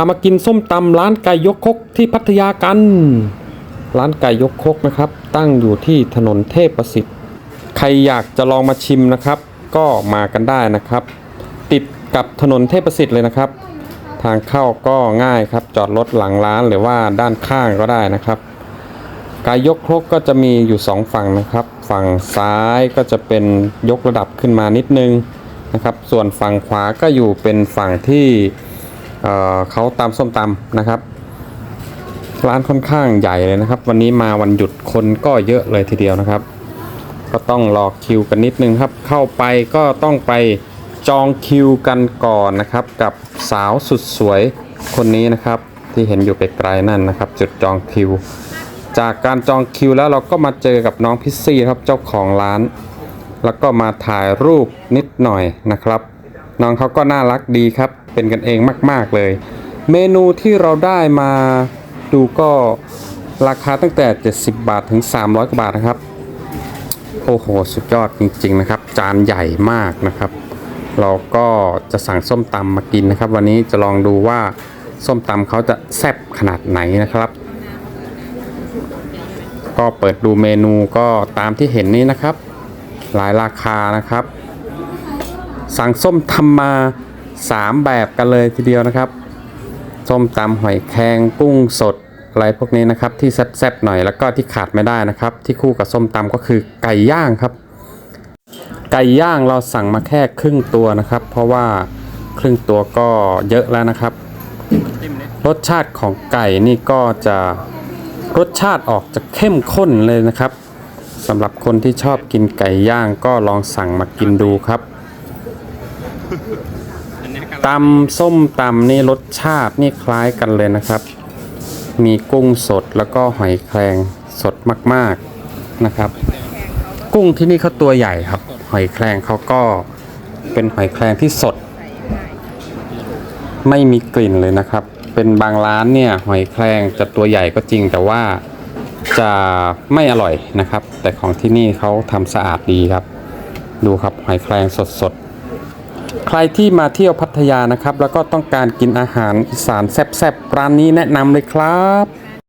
ามากินส้มตำร้านไก่ยกคกที่พัทยากัน ร้านไก่ยกคกนะครับ ตั้งอยู่ที่ถนนเทพประสิทธิ์ ใครอยากจะลองมาชิมนะครับ ก็มากันได้นะครับ ติดกับถนนเทพประสิทธิ์เลยนะครับ ทางเข้าก็ง่ายครับ จอดรถหลังร้านหรือว่าด้านข้างก็ได้นะครับไก่ยกครกก็จะมีอยู่ 2 ฝั่งนะครับ ฝั่งซ้ายก็จะเป็นยกระดับขึ้นมานิดนึงนะครับ ส่วนฝั่งขวาก็อยู่เป็นฝั่งที่ เเขาตำส้มตำนะครับ ร้านค่อนข้างใหญ่เลยนะครับ วันนี้มาวันหยุดคนก็เยอะเลยทีเดียวนะครับ ก็ต้องรอคิวกันนิดนึงครับ เข้าไปก็ต้องไปจองคิวกันก่อนนะครับ กับสาวสุดสวยคนนี้นะครับ ที่เห็นอยู่ไกลๆนั่นนะครับ จุดจองคิว จากการจองคิวแล้วเราก็มาเจอกับน้องพิซซี่ครับเจ้าของร้าน แล้วก็มาถ่ายรูปนิดหน่อยนะครับ น้องเขาก็น่ารักดีครับ เป็นกันเองมาก ๆ เลย เมนูที่เราได้มาดูก็ราคาตั้งแต่ 70 บาทถึง 300 กว่าบาทนะครับ โอ้โห สุดยอดจริง ๆ นะครับ จานใหญ่มากนะครับ เราก็จะสั่งส้มตำมากินนะครับ วันนี้จะลองดูว่าส้มตำเขาจะแซ่บขนาดไหนนะครับ ก็เปิดดูเมนูก็ตามที่เห็นนี้นะครับ หลายราคานะครับ สั่งส้มตำมา 3 แบบกันเลยทีเดียวนะครับส้มตำหอยแครงกุ้งสดอะไรพวกนี้นะครับที่แซ่บๆหน่อยแล้วก็ที่ขาดไม่ได้นะครับ ที่คู่กับส้มตำก็คือไก่ย่างครับ ไก่ย่างเราสั่งมาแค่ครึ่งตัวนะครับ เพราะว่าครึ่งตัวก็เยอะแล้วนะครับ รสชาติของไก่นี่ก็จะรสชาติออกจะเข้มข้นเลยนะครับสำหรับคนที่ชอบกินไก่ย่างก็ลองสั่งมากินดูครับ ตำส้มตำนี่รสชาตินี่คล้ายกันเลยนะครับ มีกุ้งสดแล้วก็หอยแครงสดมากๆนะครับ กุ้งที่นี่เขาตัวใหญ่ครับ หอยแครงเขาก็เป็นหอยแครงที่สด ไม่มีกลิ่นเลยนะครับ เป็นบางร้านเนี่ยหอยแครงจะตัวใหญ่ก็จริงแต่ว่าจะไม่อร่อยนะครับ แต่ของที่นี่เขาทำสะอาดดีครับ ดูครับหอยแครงสดๆ ใครที่มาเที่ยวพัทยานะครับ แล้วก็ต้องการกินอาหารอีสานแซ่บๆร้านนี้แนะนำเลยครับ